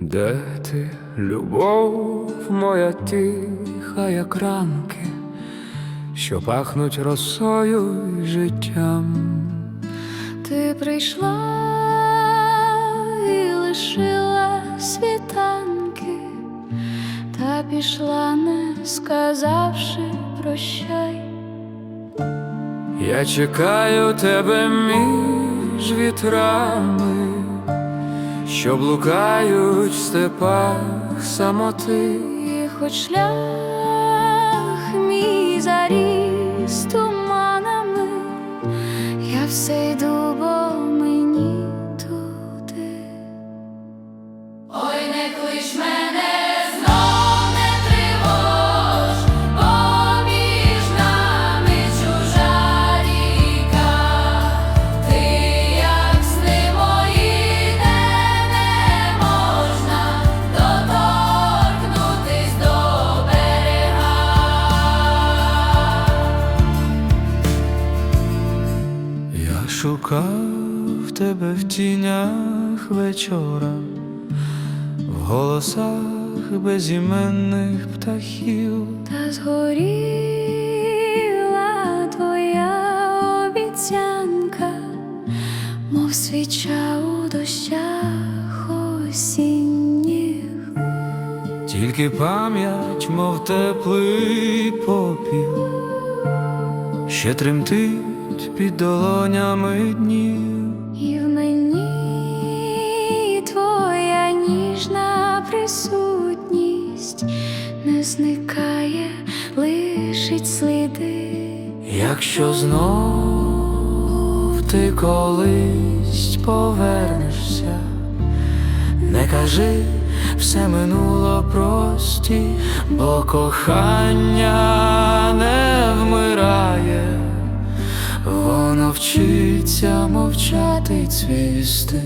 Де ти, любов моя тиха, як ранки, що пахнуть росою й життям? Ти прийшла і лишила світанки, та пішла, не сказавши прощай. Я чекаю тебе між вітрами, що блукають в степах самоти. І хоч шлях Я шукав тебе в тінях вечора, в голосах безіменних птахів. Та згоріла твоя обіцянка, мов свіча у дощах осінніх. Тільки пам'ять, мов теплий попіл, ще тремтить під долонями днів. І в мені твоя ніжна присутність не зникає, лишить сліди. Якщо знов ти колись повернешся, не кажи, все минуло прості, бо кохання не вмирає, воно вчиться мовчати цвісти.